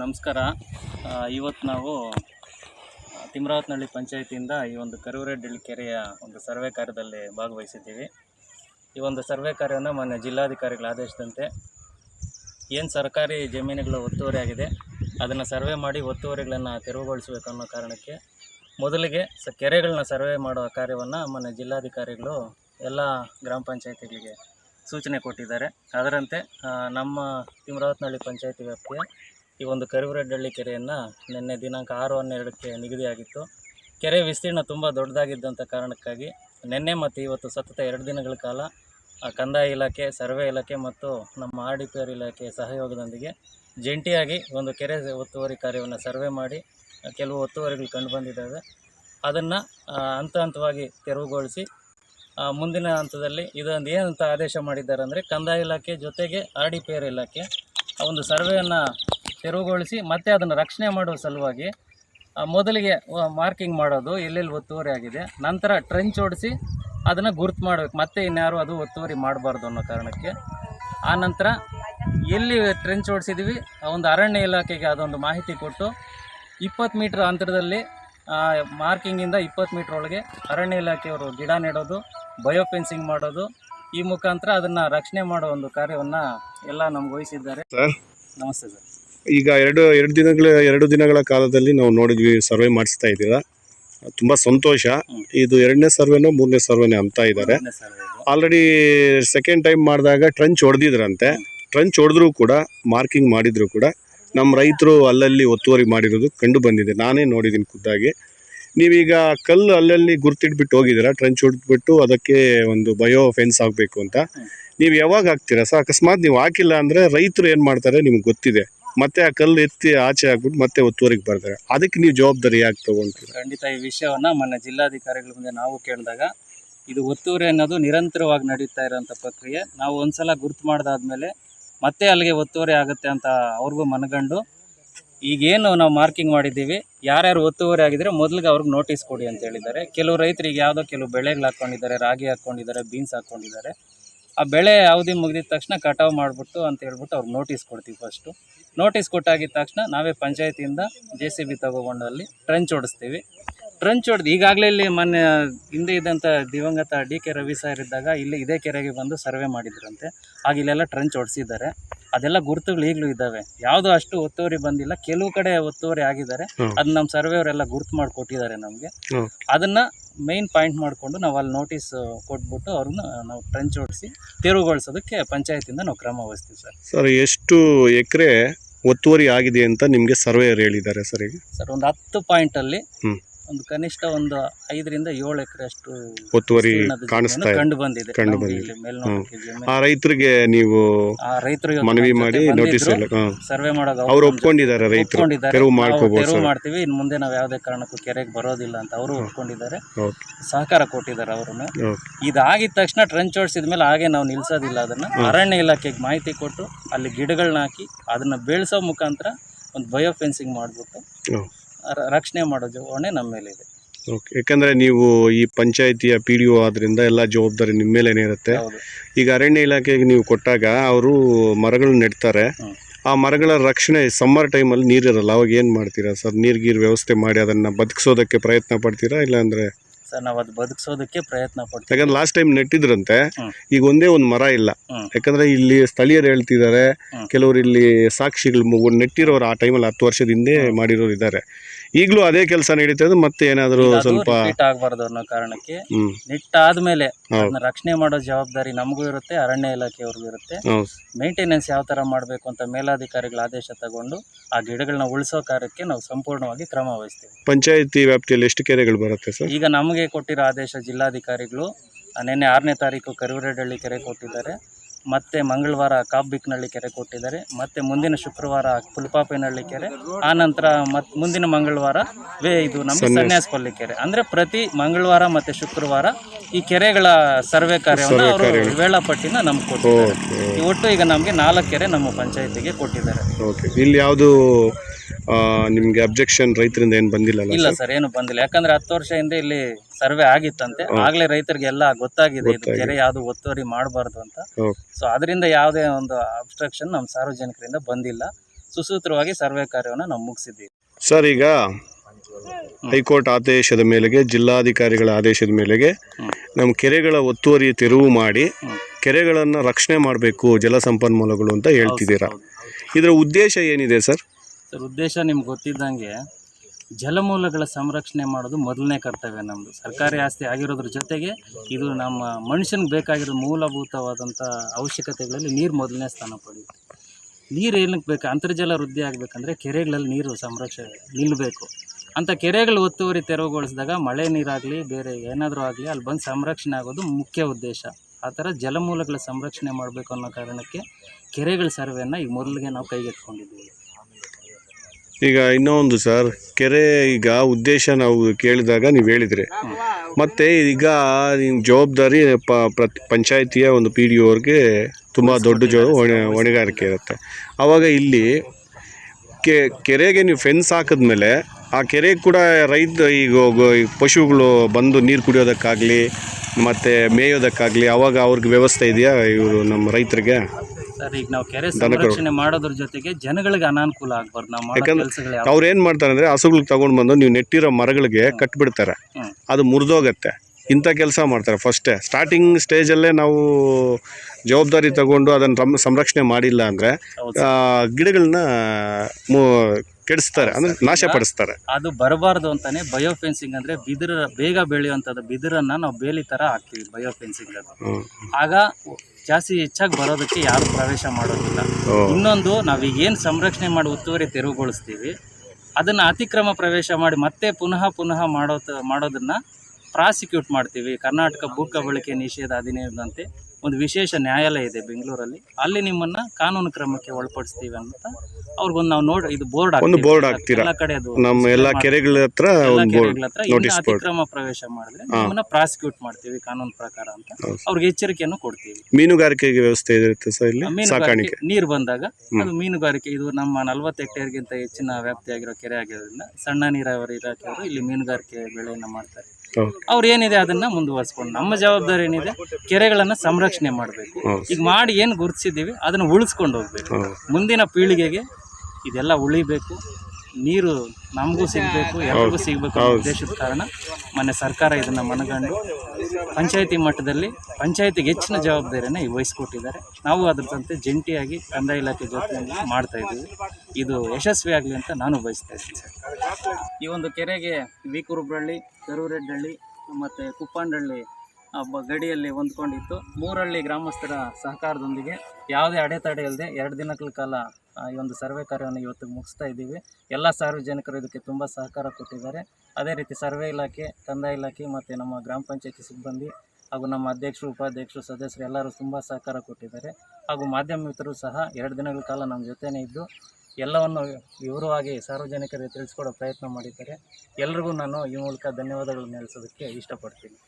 ನಮಸ್ಕಾರ. ಇವತ್ತು ನಾವು ತಿಮ್ರಾವತ್ನಹಳ್ಳಿ ಪಂಚಾಯತಿಯಿಂದ ಈ ಒಂದು ಕರೂರೆಡ್ಡಿ ಕೆರೆಯ ಒಂದು ಸರ್ವೆ ಕಾರ್ಯದಲ್ಲಿ ಭಾಗವಹಿಸಿದ್ದೀವಿ. ಈ ಒಂದು ಸರ್ವೆ ಕಾರ್ಯವನ್ನು ಮೊನ್ನೆ ಜಿಲ್ಲಾಧಿಕಾರಿಗಳ ಆದೇಶದಂತೆ ಏನು ಸರ್ಕಾರಿ ಜಮೀನುಗಳು ಒತ್ತುವರಿ ಆಗಿದೆ, ಅದನ್ನು ಸರ್ವೆ ಮಾಡಿ ಒತ್ತುವರಿಗಳನ್ನು ತೆರವುಗೊಳಿಸಬೇಕು ಅನ್ನೋ ಕಾರಣಕ್ಕೆ ಮೊದಲಿಗೆ ಸ, ಕೆರೆಗಳನ್ನ ಸರ್ವೆ ಮಾಡುವ ಕಾರ್ಯವನ್ನು ಮೊನ್ನೆ ಜಿಲ್ಲಾಧಿಕಾರಿಗಳು ಎಲ್ಲ ಗ್ರಾಮ ಪಂಚಾಯತಿಗಳಿಗೆ ಸೂಚನೆ ಕೊಟ್ಟಿದ್ದಾರೆ. ಅದರಂತೆ ನಮ್ಮ ತಿಮ್ರಾವತ್ನಹಳ್ಳಿ ಪಂಚಾಯತಿ ವ್ಯಾಪ್ತಿಯ ಈ ಒಂದು ಕರಿವರೆಡ್ಡಳ್ಳಿ ಕೆರೆಯನ್ನು ನಿನ್ನೆ ದಿನಾಂಕ ಆರು ಹನ್ನೆರಡಕ್ಕೆ ನಿಗದಿಯಾಗಿತ್ತು. ಕೆರೆ ವಿಸ್ತೀರ್ಣ ತುಂಬ ದೊಡ್ಡದಾಗಿದ್ದಂಥ ಕಾರಣಕ್ಕಾಗಿ ನಿನ್ನೆ ಮತ್ತು ಇವತ್ತು ಸತತ ಎರಡು ದಿನಗಳ ಕಾಲ ಕಂದಾಯ ಇಲಾಖೆ, ಸರ್ವೆ ಇಲಾಖೆ ಮತ್ತು ನಮ್ಮ ಆರ್ ಡಿ ಪಿ ಸಹಯೋಗದೊಂದಿಗೆ ಜಂಟಿಯಾಗಿ ಒಂದು ಕೆರೆ ಒತ್ತುವರಿ ಕಾರ್ಯವನ್ನು ಸರ್ವೆ ಮಾಡಿ ಕೆಲವು ಒತ್ತುವರಿಗಳು ಕಂಡುಬಂದಿದ್ದಾವೆ ಅದನ್ನು ಹಂತ ಹಂತವಾಗಿ ತೆರವುಗೊಳಿಸಿ ಮುಂದಿನ ಹಂತದಲ್ಲಿ ಇದೊಂದು ಏನಂತ ಆದೇಶ ಮಾಡಿದ್ದಾರೆ ಅಂದರೆ ಕಂದಾಯ ಇಲಾಖೆ ಜೊತೆಗೆ ಆರ್ ಡಿ ಪಿ ಇಲಾಖೆ ಆ ಒಂದು ಸರ್ವೆಯನ್ನು ತೆರವುಗೊಳಿಸಿ ಮತ್ತೆ ಅದನ್ನು ರಕ್ಷಣೆ ಮಾಡುವ ಸಲುವಾಗಿ ಮೊದಲಿಗೆ ಮಾರ್ಕಿಂಗ್ ಮಾಡೋದು ಎಲ್ಲೆಲ್ಲಿ ಒತ್ತುವರಿ ಆಗಿದೆ ನಂತರ ಟ್ರೆಂಚ್ ಓಡಿಸಿ ಅದನ್ನು ಗುರ್ತು ಮಾಡಬೇಕು ಮತ್ತೆ ಇನ್ಯಾರು ಅದು ಒತ್ತುವರಿ ಮಾಡಬಾರ್ದು ಅನ್ನೋ ಕಾರಣಕ್ಕೆ. ಆ ನಂತರ ಎಲ್ಲಿ ಟ್ರೆಂಚ್ ಓಡಿಸಿದ್ವಿ ಒಂದು ಅರಣ್ಯ ಇಲಾಖೆಗೆ ಅದೊಂದು ಮಾಹಿತಿ ಕೊಟ್ಟು ಇಪ್ಪತ್ತು ಮೀಟ್ರ್ ಅಂತರದಲ್ಲಿ ಮಾರ್ಕಿಂಗಿಂದ ಇಪ್ಪತ್ತು ಮೀಟ್ರ್ ಒಳಗೆ ಅರಣ್ಯ ಇಲಾಖೆಯವರು ಗಿಡ ನೆಡೋದು ಬಯೋ ಫೆನ್ಸಿಂಗ್ ಮಾಡೋದು ಈ ಮುಖಾಂತರ ಅದನ್ನು ರಕ್ಷಣೆ ಮಾಡೋ ಒಂದು ಕಾರ್ಯವನ್ನು ಎಲ್ಲ ನಮ್ಗೆ ವಹಿಸಿದ್ದಾರೆ. ಸರ್. ನಮಸ್ತೆ ಸರ್. ಈಗ ಎರಡು ಎರಡು ದಿನಗಳ ಎರಡು ದಿನಗಳ ಕಾಲದಲ್ಲಿ ನಾವು ನೋಡಿದ್ವಿ ಸರ್ವೆ ಮಾಡಿಸ್ತಾ ಇದ್ದೀರಾ. ತುಂಬ ಸಂತೋಷ. ಇದು ಎರಡನೇ ಸರ್ವೆನೋ ಮೂರನೇ ಸರ್ವೆನೋ ಅಂತ ಇದ್ದಾರೆ. ಆಲ್ರೆಡಿ ಸೆಕೆಂಡ್ ಟೈಮ್ ಮಾಡಿದಾಗ ಟ್ರಂಚ್ ಹೊಡೆದಿದ್ರಂತೆ. ಟ್ರಂಚ್ ಹೊಡೆದ್ರೂ ಕೂಡ ಮಾರ್ಕಿಂಗ್ ಮಾಡಿದ್ರು ಕೂಡ ನಮ್ಮ ರೈತರು ಅಲ್ಲಲ್ಲಿ ಒತ್ತುವರಿ ಮಾಡಿರೋದು ಕಂಡು ಬಂದಿದೆ. ನಾನೇ ನೋಡಿದ್ದೀನಿ ಖುದ್ದಾಗಿ. ನೀವೀಗ ಕಲ್ಲು ಅಲ್ಲಲ್ಲಿ ಗುರ್ತಿಟ್ಬಿಟ್ಟು ಹೋಗಿದ್ದೀರಾ? ಟ್ರಂಚ್ ಹೊಡೆದ್ಬಿಟ್ಟು ಅದಕ್ಕೆ ಒಂದು ಬಯೋ ಫೆನ್ಸ್ ಆಗಬೇಕು ಅಂತ. ನೀವು ಯಾವಾಗ ಹಾಕ್ತೀರಾ? ಸರ್ ಅಕಸ್ಮಾತ್ ನೀವು ಹಾಕಿಲ್ಲ ಅಂದರೆ ರೈತರು ಏನು ಮಾಡ್ತಾರೆ? ನಿಮ್ಗೆ ಗೊತ್ತಿದೆ. ಮತ್ತೆ ಆ ಕಲ್ಲು ಎತ್ತಿ ಆಚೆ ಹಾಕ್ಬಿಟ್ಟು ಮತ್ತೆ ಒತ್ತುವರಿಗೆ ಬರ್ತಾರೆ. ಅದಕ್ಕೆ ನೀವು ಜವಾಬ್ದಾರಿ ಯಾಕೆ ತಗೊಂಡ್ರಿ ಖಂಡಿತ ಈ ವಿಷಯವನ್ನ ಮೊನ್ನೆ ಜಿಲ್ಲಾಧಿಕಾರಿಗಳ ಮುಂದೆ ನಾವು ಕೇಳಿದಾಗ, ಇದು ಒತ್ತುವರಿ ಅನ್ನೋದು ನಿರಂತರವಾಗಿ ನಡೀತಾ ಇರೋಂಥ ಪ್ರಕ್ರಿಯೆ. ನಾವು ಒಂದ್ಸಲ ಗುರುತು ಮಾಡಿದಾದ್ಮೇಲೆ ಮತ್ತೆ ಅಲ್ಲಿಗೆ ಒತ್ತುವರಿ ಆಗುತ್ತೆ ಅಂತ ಅವ್ರಿಗೂ ಮನಗಂಡು, ಈಗೇನು ನಾವು ಮಾರ್ಕಿಂಗ್ ಮಾಡಿದ್ದೀವಿ, ಯಾರ್ಯಾರು ಒತ್ತುವರಿ ಆಗಿದ್ರೆ ಮೊದಲಿಗೆ ಅವ್ರಿಗೆ ನೋಟಿಸ್ ಕೊಡಿ ಅಂತ ಹೇಳಿದ್ದಾರೆ. ಕೆಲವು ರೈತರಿಗೆ ಯಾವುದೋ ಕೆಲವು ಬೆಳೆಗಳು ಹಾಕ್ಕೊಂಡಿದ್ದಾರೆ ರಾಗಿ ಹಾಕ್ಕೊಂಡಿದ್ದಾರೆ ಬೀನ್ಸ್ ಹಾಕ್ಕೊಂಡಿದ್ದಾರೆ ಆ ಬೆಳೆ ಅವಧಿ ಮುಗಿದಿದ ತಕ್ಷಣ ಕಟಾವು ಮಾಡಿಬಿಟ್ಟು ಅಂತ ಹೇಳ್ಬಿಟ್ಟು ಅವ್ರಿಗೆ ನೋಟಿಸ್ ಕೊಡ್ತೀವಿ ಫಸ್ಟು ನೋಟಿಸ್ ಕೊಟ್ಟಾಗಿದ್ದ ತಕ್ಷಣ ನಾವೇ ಪಂಚಾಯತಿಯಿಂದ ಜೆ ಸಿ ಬಿ ತಗೊಂಡು ಅಲ್ಲಿ ಟ್ರೆಂಚ್ ಹೊಡಿಸ್ತೀವಿ ಟ್ರೆಂಚ್ ಹೊಡೆದು ಈಗಾಗಲೇ ಇಲ್ಲಿ ಮೊನ್ನೆ ಹಿಂದೆ ಇದ್ದಂಥ ದಿವಂಗತ ಡಿ ಕೆ ರವಿ ಸರ್ ಇದ್ದಾಗ ಇಲ್ಲಿ ಇದೇ ಕೆರೆಗೆ ಬಂದು ಸರ್ವೆ ಮಾಡಿದ್ರಂತೆ. ಆಗ ಇಲ್ಲೆಲ್ಲ ಟ್ರಂಚ್ ಹೊಡಿಸಿದ್ದಾರೆ ಅದೆಲ್ಲ ಗುರುತುಗಳು ಈಗಲೂ ಇದ್ದಾವೆ ಯಾವುದು ಅಷ್ಟು ಒತ್ತುವರಿ ಬಂದಿಲ್ಲ ಕೆಲವು ಕಡೆ ಒತ್ತುವರಿ ಆಗಿದ್ದಾರೆ. ಅದನ್ನ ನಮ್ಮ ಸರ್ವೆಯವರೆಲ್ಲ ಗುರುತು ಮಾಡಿ ಕೊಟ್ಟಿದ್ದಾರೆ ನಮಗೆ. ಅದನ್ನ ಮೇನ್ ಪಾಯಿಂಟ್ ಮಾಡಿಕೊಂಡು ನಾವು ಅಲ್ಲಿ ನೋಟಿಸ್ ಕೊಟ್ಬಿಟ್ಟು ಅವ್ರನ್ನ ನಾವು ಟ್ರಂಚ್ ಓಡಿಸಿ ತೆರವುಗೊಳಿಸೋದಕ್ಕೆ ಪಂಚಾಯತಿಂದ ನಾವು ಕ್ರಮ ವಹಿಸ್ತೀವಿ ಸರ್ ಸರ್ ಎಷ್ಟು ಎಕರೆ ಒತ್ತುವರಿ ಆಗಿದೆ ಅಂತ ನಿಮಗೆ ಸರ್ವೇಯರ್ ಹೇಳಿದ್ದಾರೆ ಸರ್ ಈಗ ಸರ್ ಒಂದು ಹತ್ತು ಪಾಯಿಂಟಲ್ಲಿ. ಒಂದು ಕನಿಷ್ಠ ಒಂದು ಐದರಿಂದ ಏಳು ಎಕರೆ ಅಷ್ಟು ಒತ್ತುವರಿ ಕಾಣಿಸ್ತಾ ಇದೆ ಕಂಡು ಬಂದಿದೆ. ಕಂಡು ನಮ್ಗೆ ಬಂದಿದೆ. ಇಲ್ಲಿ ಮೇಲ್ನೋಟಕ್ಕೆ ಜಮೀನು. ಆ ರೈತರಿಗೆ ನೀವು ಆ ರೈತರು ಇವತ್ತು ಮನವಿ ನಮ್ಮ ಮಾಡಿ ಜೊತೆ ನೋಟಿಸ್ ಬಂದಿದ್ರು. ಎಲ್ಲ ಹಾಂ ಸರ್ವೆ ಮಾಡೋದು ಅವ್ರು ಒಪ್ಕೊಂಡಿದ್ದಾರೆ ರೈತರು. ಒಪ್ಕೊಂಡಿದ್ದಾರೆ. ತೆರವು ನಾವು ಮಾಡ್ಕೋಬೋದು ತೆರವು ಸರ್. ಮಾಡ್ತೀವಿ. ಇನ್ನು ಮುಂದೆ ನಾವು ಯಾವುದೇ ಕಾರಣಕ್ಕೂ ಕೆರೆಗೆ ಬರೋದಿಲ್ಲ ಅಂತ ಅವರು ಒಪ್ಕೊಂಡಿದ್ದಾರೆ. ಓಕೆ. ಸಹಕಾರ ಕೊಟ್ಟಿದ್ದಾರೆ ಅವರನ್ನು. ಓಕೆ. ಇದಾಗಿದ ತಕ್ಷಣ ಟ್ರೆಂಚ್ ಓಡಿಸಿದ ಮೇಲೆ ಹಾಗೆ ನಾವು ನಿಲ್ಸೋದಿಲ್ಲ ಅದನ್ನ. ಅರಣ್ಯ ಇಲಾಖೆಗೆ ಮಾಹಿತಿ ಕೊಟ್ಟು ಅಲ್ಲಿ ಗಿಡಗಳನ್ನ ಹಾಕಿ ಅದನ್ನ ಬೆಳೆಸೋ ಮುಖಾಂತರ ಒಂದು ಬಯೋ ಫೆನ್ಸಿಂಗ್ ಮಾಡಿಬಿಟ್ಟು. ರಕ್ಷಣೆ ಮಾಡೋ ಜವಾಬ್ದಾರಿ ನಮ್ಮ ಮೇಲೆ ಇದೆ ಓಕೆ ಯಾಕಂದರೆ ನೀವು ಈ ಪಂಚಾಯಿತಿಯ ಪಿ ಡಿ ಒ ಆದ್ದರಿಂದ ಎಲ್ಲ ಜವಾಬ್ದಾರಿ ನಿಮ್ಮ ಮೇಲೇನೇ ಇರುತ್ತೆ. ಹೌದು. ಈಗ ಅರಣ್ಯ ಇಲಾಖೆಗೆ ನೀವು ಕೊಟ್ಟಾಗ ಅವರು ಮರಗಳನ್ನ ನೆಡ್ತಾರೆ. ಹ್ಮ್. ಆ ಮರಗಳ ರಕ್ಷಣೆ ಸಮ್ಮರ್ ಟೈಮಲ್ಲಿ ನೀರಿರಲ್ಲ. ಅವಾಗ ಏನು ಮಾಡ್ತೀರಾ ಸರ್? ನೀರು ಗೀರು ವ್ಯವಸ್ಥೆ ಮಾಡಿ ಅದನ್ನು ಬದುಕಿಸೋದಕ್ಕೆ ಪ್ರಯತ್ನ ಪಡ್ತೀರಾ? ಇಲ್ಲಾಂದರೆ ಸರ್ ನಾವು ಅದು ಬದುಕಿಸೋದಕ್ಕೆ ಪ್ರಯತ್ನ ಪಡ್ತೀವಿ. ಯಾಕಂದ್ರೆ ಲಾಸ್ಟ್ ಟೈಮ್ ನೆಟ್ಟಿದ್ರಂತೆ. ಈಗ ಒಂದೇ ಒಂದು ಮರ ಇಲ್ಲ. ಯಾಕಂದ್ರೆ ಇಲ್ಲಿ ಸ್ಥಳೀಯರು ಹೇಳ್ತಿದ್ದಾರೆ ಕೆಲವರು ಇಲ್ಲಿ ಸಾಕ್ಷಿಗಳು ನೆಟ್ಟಿರೋರು ಆ ಟೈಮಲ್ಲಿ ಹತ್ತು ವರ್ಷದ ಹಿಂದೆ ಮಾಡಿರೋರು ಇದ್ದಾರೆ. ಈಗಲೂ ಅದೇ ಕೆಲಸ ನಡೀತಾ ಇದೆ ಮತ್ತೆ ಏನಾದರೂ ಸ್ವಲ್ಪ ಆಗಬಾರ್ದು ಅನ್ನೋ ಕಾರಣಕ್ಕೆ ನಿಟ್ಟಾದ್ಮೇಲೆ ಅದನ್ನ ರಕ್ಷಣೆ ಮಾಡೋ ಜವಾಬ್ದಾರಿ ನಮಗೂ ಇರುತ್ತೆ ಅರಣ್ಯ ಇಲಾಖೆಯವ್ರಿಗೂ ಇರುತ್ತೆ. ಮೇಂಟೆನೆನ್ಸ್ ಯಾವ ತರ ಮಾಡಬೇಕು ಅಂತ ಮೇಲಾಧಿಕಾರಿಗಳ ಆದೇಶ ತಗೊಂಡು ಆ ಗಿಡಗಳನ್ನ ಉಳಿಸೋ ಕಾರ್ಯಕ್ಕೆ ನಾವು ಸಂಪೂರ್ಣವಾಗಿ ಕ್ರಮ ವಹಿಸ್ತೀವಿ. ಪಂಚಾಯತಿ ವ್ಯಾಪ್ತಿಯಲ್ಲಿ ಎಷ್ಟು ಕೆರೆಗಳು ಬರುತ್ತೆ ಸರ್? ಈಗ ನಮಗೆ ಕೊಟ್ಟಿರೋ ಆದೇಶ ಜಿಲ್ಲಾಧಿಕಾರಿಗಳು ನಿನ್ನೆ ಆರನೇ ತಾರೀಕು ಕರಿವರಡಳ್ಳಿ ಕೆರೆ ಕೊಟ್ಟಿದ್ದಾರೆ. ಮತ್ತೆ ಮಂಗಳವಾರ ಕಾಬ್ಬಿಕ್ನಳ್ಳಿ ಕೆರೆ ಕೊಟ್ಟಿದ್ದಾರೆ. ಮತ್ತೆ ಮುಂದಿನ ಶುಕ್ರವಾರ ಪುಲ್ಪಾಪೇನಹಳ್ಳಿ ಕೆರೆ. ಆ ನಂತರ ಮತ್ ಮುಂದಿನ ಮಂಗಳವಾರ ವೇ ಇದು ನಮ್ಮ ಸನ್ಯಾಸ. ಸನ್ಯಾಸಪಲ್ಲಿ ಕೆರೆ. ಅಂದ್ರೆ ಪ್ರತಿ ಮಂಗಳವಾರ ಮತ್ತೆ ಶುಕ್ರವಾರ ಈ ಕೆರೆಗಳ ಸರ್ವೆ ಕಾರ್ಯವನ್ನು ಅವರು. ವೇಳಾಪಟ್ಟಿನ ನಮ್ಗೆ ಕೊಟ್ಟಿದ್ದಾರೆ. ಒಟ್ಟು ಈಗ ನಮಗೆ ನಾಲ್ಕು ಕೆರೆ ನಮ್ಮ ಪಂಚಾಯತಿಗೆ ಕೊಟ್ಟಿದ್ದಾರೆ. ಇಲ್ಲಿ ಯಾವುದು ನಿಮಗೆ ಅಬ್ಜೆಕ್ಷನ್ ರೈತರಿಂದ ಏನು ಬಂದಿಲ್ಲ ಇಲ್ಲ ಸರ್ ಏನು ಬಂದಿಲ್ಲ. ಯಾಕಂದ್ರೆ ಹತ್ತು ವರ್ಷ ಹಿಂದೆ ಇಲ್ಲಿ ಸರ್ವೆ ಆಗಿತ್ತಂತೆ. ಆಗ್ಲೇ ರೈತರಿಗೆ ಎಲ್ಲ ಗೊತ್ತಾಗಿದೆ ಇದು. ಕೆರೆ ಯಾವುದು ಒತ್ತುವರಿ ಮಾಡಬಾರ್ದು ಅಂತ. ಸೊ ಅದರಿಂದ ಯಾವುದೇ ಒಂದು ಅಬ್ಸ್ಟ್ರಕ್ಷನ್ ನಮ್ಮ ಸಾರ್ವಜನಿಕರಿಂದ ಬಂದಿಲ್ಲ. ಸುಸೂತ್ರವಾಗಿ ಸರ್ವೆ ಕಾರ್ಯವನ್ನು ನಾವು ಮುಗಿಸಿದ್ದೀವಿ. ಸರ್ ಈಗ ಹೈಕೋರ್ಟ್ ಆದೇಶದ ಮೇಲೆಗೆ ಜಿಲ್ಲಾಧಿಕಾರಿಗಳ ಆದೇಶದ ಮೇಲೆಗೆ. ನಮ್ಮ ಕೆರೆಗಳ ಒತ್ತುವರಿ ತೆರವು ಮಾಡಿ. ಕೆರೆಗಳನ್ನು ರಕ್ಷಣೆ ಮಾಡಬೇಕು ಜಲಸಂಪನ್ಮೂಲಗಳು ಅಂತ ಹೇಳ್ತಿದ್ದೀರಾ? ಇದರ ಉದ್ದೇಶ ಏನಿದೆ ಸರ್ ಸರ್, ಉದ್ದೇಶ ನಿಮ್ಗೆ ಗೊತ್ತಿದ್ದಂಗೆ ಜಲಮೂಲಗಳ ಸಂರಕ್ಷಣೆ ಮಾಡೋದು ಮೊದಲನೇ ಕರ್ತವ್ಯ ನಮ್ಮದು ಸರ್ಕಾರಿ ಆಸ್ತಿ ಆಗಿರೋದ್ರ ಜೊತೆಗೆ ಇದು ನಮ್ಮ ಮನುಷ್ಯನಿಗೆ ಬೇಕಾಗಿರೋ ಮೂಲಭೂತವಾದಂಥ ಅವಶ್ಯಕತೆಗಳಲ್ಲಿ ನೀರು ಮೊದಲನೇ ಸ್ಥಾನ ಪಡೆಯುತ್ತೆ. ನೀರು ಏನಕ್ಕೆ ಬೇಕು? ಅಂತರ್ಜಲ ವೃದ್ಧಿ ಆಗಬೇಕಂದ್ರೆ ಕೆರೆಗಳಲ್ಲಿ ನೀರು ಸಂರಕ್ಷಣೆ ನಿಲ್ಲಬೇಕು ಅಂಥ ಕೆರೆಗಳು ಒತ್ತುವರಿ ತೆರವುಗೊಳಿಸಿದಾಗ ಮಳೆ ನೀರಾಗಲಿ, ಬೇರೆ ಏನಾದರೂ ಆಗಲಿ, ಅಲ್ಲಿ ಬಂದು ಸಂರಕ್ಷಣೆ ಆಗೋದು ಮುಖ್ಯ ಉದ್ದೇಶ. ಆ ಥರ ಜಲಮೂಲಗಳ ಸಂರಕ್ಷಣೆ ಮಾಡಬೇಕು ಅನ್ನೋ ಕಾರಣಕ್ಕೆ ಕೆರೆಗಳ ಸರ್ವೆಯನ್ನು ಈಗ ಮೊದಲಿಗೆ ನಾವು ಕೈಗೆತ್ಕೊಂಡಿದ್ದೀವಿ ಈಗ ಇನ್ನೊಂದು ಸರ್, ಕೆರೆ ಈಗ ಉದ್ದೇಶ ನಾವು ಕೇಳಿದಾಗ ನೀವು ಹೇಳಿದ್ರಿ. ಮತ್ತೆ ಈಗ ನಿಮ್ಮ ಜವಾಬ್ದಾರಿ ಪ ಪಂಚಾಯಿತಿಯ ಒಂದು ಪಿ ಡಿ ಅವ್ರಿಗೆ ತುಂಬ ದೊಡ್ಡ ಜೋ, ಹೊಣೆ, ಹೊಣೆಗಾರಿಕೆ ಇರುತ್ತೆ. ಆವಾಗ ಇಲ್ಲಿ ಕೆ, ಕೆರೆಗೆ ನೀವು ಫೆನ್ಸ್ ಹಾಕಿದ್ಮೇಲೆ ಆ ಕೆರೆಗೆ ಕೂಡ ರೈತ ಈಗ ಪಶುಗಳು ಬಂದು ನೀರು ಕುಡಿಯೋದಕ್ಕಾಗಲಿ, ಮತ್ತು ಮೇಯೋದಕ್ಕಾಗಲಿ ಆವಾಗ ಅವ್ರಿಗೆ ವ್ಯವಸ್ಥೆ ಇದೆಯಾ ಇವರು ನಮ್ಮ ರೈತರಿಗೆ? ಸರ್ ಈಗ ನಾವು ಕೆರೆ ಸಂರಕ್ಷಣೆ ಮಾಡೋದ್ರ ಜೊತೆಗೆ ಜನಗಳಿಗೆ ಅನಾನುಕೂಲ ಆಗ್ಬಾರ್ದು. ನಾವು ಮಾಡೋ ಕೆಲಸಗಳು ಅವ್ರು ಏನು ಮಾಡ್ತಾರೆ ಅಂದರೆ ಹಸುಗಳಿಗೆ ತಗೊಂಡು ಬಂದು ನೀವು ನೆಟ್ಟಿರೋ ಮರಗಳಿಗೆ ಕಟ್ಬಿಡ್ತಾರೆ. ಅದು ಮುರಿದೋಗತ್ತೆ. ಇಂಥ ಕೆಲಸ ಮಾಡ್ತಾರೆ ಫಸ್ಟೇ. ಸ್ಟಾರ್ಟಿಂಗ್ ಸ್ಟೇಜಲ್ಲೇ ನಾವು ಜವಾಬ್ದಾರಿ ತಗೊಂಡು ಅದನ್ನು ಸಂರಕ್ಷಣೆ ಮಾಡಿಲ್ಲ ಅಂದರೆ ಗಿಡಗಳನ್ನ ಕೆಡಿಸ್ತಾರೆ. ಅಂದರೆ ನಾಶಪಡಿಸ್ತಾರೆ ಅದು ಬರಬಾರ್ದು ಅಂತಾನೆ ಬಯೋ ಫೆನ್ಸಿಂಗ್ ಅಂದ್ರೆ ಬಿದಿರ ಬೇಗ ಬೆಳೆಯುವಂಥದ್ದು ಬಿದಿರನ್ನು ನಾವು ಬೇಲಿ ತರ ಹಾಕ್ತೀವಿ ಬಯೋ ಫೆನ್ಸಿಂಗ್ ಅದು ಆಗ ಜಾಸ್ತಿ ಹೆಚ್ಚಾಗಿ ಬರೋದಕ್ಕೆ ಯಾರು ಪ್ರವೇಶ ಮಾಡೋದಿಲ್ಲ. ಇನ್ನೊಂದು ನಾವೀಗ ಏನು ಸಂರಕ್ಷಣೆ ಮಾಡಿ ಒತ್ತುವರಿ ತೆರವುಗೊಳಿಸ್ತೀವಿ ಅದನ್ನು ಅತಿಕ್ರಮ ಪ್ರವೇಶ ಮಾಡಿ ಮತ್ತೆ ಪುನಃ ಪುನಃ ಮಾಡೋ ಮಾಡೋದನ್ನ ಪ್ರಾಸಿಕ್ಯೂಟ್ ಮಾಡ್ತೀವಿ. ಕರ್ನಾಟಕ ಭೂ ಕಬಳಿಕೆ ನಿಷೇಧ ಅಧಿನಿಯಮದಂತೆ ಒಂದು ವಿಶೇಷ ನ್ಯಾಯಾಲಯ ಇದೆ ಬೆಂಗಳೂರಲ್ಲಿ. ಅಲ್ಲಿ ನಿಮ್ಮನ್ನ ಕಾನೂನು ಕ್ರಮಕ್ಕೆ ಒಳಪಡಿಸ್ತೀವಿ ಅಂತ ಅವ್ರಿಗೊಂದು ನಾವು ನೋಡಿ ಇದು ಬೋರ್ಡ್ ಒಂದು board ಹಾಕ್ತೀರಾ? ಎಲ್ಲ ಕಡೆ ಅದು ನಮ್ಮ ಎಲ್ಲ ಕೆರೆಗಳ ಹತ್ರ ಎಲ್ಲ ಒಂದು ಬೋರ್ಡ್ ಕೆರೆಗಳ ಹತ್ರ ಇನ್ನು notice board. ಅತಿಕ್ರಮ ಪ್ರವೇಶ ಮಾಡಿದ್ರೆ ನಿಮ್ಮನ್ನ ಪ್ರಾಸಿಕ್ಯೂಟ್ ಮಾಡ್ತೀವಿ ಕಾನೂನು ಪ್ರಕಾರ ಅಂತ. ಅವ್ರಿಗೆ ಎಚ್ಚರಿಕೆಯನ್ನು ಕೊಡ್ತೀವಿ. ಮೀನುಗಾರಿಕೆಗೆ ವ್ಯವಸ್ಥೆ ಇರುತ್ತೆ ಸರ್ ಇಲ್ಲಿ? ಮೀನುಗಾರಿಕೆ ನೀರು ಬಂದಾಗ ಅದು ಮೀನುಗಾರಿಕೆ ಇದು ನಮ್ಮ ನಲವತ್ತು ಹೆಕ್ಟೇರ್ಗಿಂತ ಹೆಚ್ಚಿನ ವ್ಯಾಪ್ತಿಯಾಗಿರೋ ಕೆರೆ ಆಗಿರೋದ್ರಿಂದ ಸಣ್ಣ ನೀರಾವರಿ ಇಲಾಖೆಯವರು ಇಲ್ಲಿ ಮೀನುಗಾರಿಕೆ ಬೆಳೆಯನ್ನು ಮಾಡ್ತಾರೆ. ಅವ್ರು ಏನಿದೆ ಅದನ್ನ ಮುಂದುವರಿಸ್ಕೊಂಡು ನಮ್ಮ ಜವಾಬ್ದಾರಿ ಏನಿದೆ ಕೆರೆಗಳನ್ನ ಸಂರಕ್ಷಣೆ ಮಾಡಬೇಕು. ಈಗ ಮಾಡಿ ಏನು ಗುರುತಿಸಿದ್ದೀವಿ ಅದನ್ನ ಉಳಿಸ್ಕೊಂಡು ಹೋಗ್ಬೇಕು. ಮುಂದಿನ ಪೀಳಿಗೆಗೆ ಇದೆಲ್ಲ ಉಳಿಬೇಕು. ನೀರು ನಮಗೂ ಸಿಗಬೇಕು ಎಲ್ರಿಗೂ ಸಿಗಬೇಕು ಅನ್ನೋ ಉದ್ದೇಶದ ಕಾರಣ ಮೊನ್ನೆ ಸರ್ಕಾರ ಇದನ್ನು ಮನಗಂಡು ಪಂಚಾಯಿತಿ ಮಟ್ಟದಲ್ಲಿ ಪಂಚಾಯಿತಿಗೆ ಹೆಚ್ಚಿನ ಜವಾಬ್ದಾರಿಯನ್ನು ವಹಿಸ್ಕೊಟ್ಟಿದ್ದಾರೆ. ನಾವು ಅದರಂತೆ ಜಂಟಿಯಾಗಿ ಕಂದಾಯ ಇಲಾಖೆ ಜೊತೆಯಲ್ಲಿ ಮಾಡ್ತಾ ಇದ್ದೀವಿ. ಇದು ಯಶಸ್ವಿ ಆಗಲಿ ಅಂತ ನಾನು ಬಯಸ್ತಾ ಇದ್ದೀನಿ ಸರ್. ಈ ಒಂದು ಕೆರೆಗೆ ವೀಕುರುಬ್ರಳ್ಳಿ ಕರೂರೆಡ್ಡಳ್ಳಿ ಮತ್ತು ಕುಪ್ಪಂಡಳ್ಳಿ ಹಬ್ಬ ಗಡಿಯಲ್ಲಿ ಹೊಂದ್ಕೊಂಡಿತ್ತು. ಮೂರಳ್ಳಿ ಗ್ರಾಮಸ್ಥರ ಸಹಕಾರದೊಂದಿಗೆ ಯಾವುದೇ ಅಡೆತಡೆ ಇಲ್ಲದೆ ಎರಡು ದಿನಗಳ ಕಾಲ ಈ ಒಂದು ಸರ್ವೆ ಕಾರ್ಯವನ್ನು ಇವತ್ತು ಮುಗಿಸ್ತಾ ಇದ್ದೀವಿ. ಎಲ್ಲ ಸಾರ್ವಜನಿಕರು ಇದಕ್ಕೆ ತುಂಬ ಸಹಕಾರ ಕೊಟ್ಟಿದ್ದಾರೆ. ಅದೇ ರೀತಿ ಸರ್ವೆ ಇಲಾಖೆ, ಕಂದಾಯ ಇಲಾಖೆ ಮತ್ತು ನಮ್ಮ ಗ್ರಾಮ ಪಂಚಾಯತಿ ಸಿಬ್ಬಂದಿ ಹಾಗೂ ನಮ್ಮ ಅಧ್ಯಕ್ಷರು, ಉಪಾಧ್ಯಕ್ಷರು, ಸದಸ್ಯರು ಎಲ್ಲರೂ ತುಂಬ ಸಹಕಾರ ಕೊಟ್ಟಿದ್ದಾರೆ. ಹಾಗೂ ಮಾಧ್ಯಮ ಮಿತ್ರರು ಸಹ ಎರಡು ದಿನಗಳ ಕಾಲ ನಮ್ಮ ಜೊತೆನೇ ಇದ್ದು ಎಲ್ಲವನ್ನು ವಿವರವಾಗಿ ಸಾರ್ವಜನಿಕರಿಗೆ ತಿಳಿಸ್ಕೊಡೋ ಪ್ರಯತ್ನ ಮಾಡಿದ್ದಾರೆ. ಎಲ್ರಿಗೂ ನಾನು ಈ ಮೂಲಕ ಧನ್ಯವಾದಗಳನ್ನು ನೆಲೆಸೋದಕ್ಕೆ ಇಷ್ಟಪಡ್ತೀನಿ.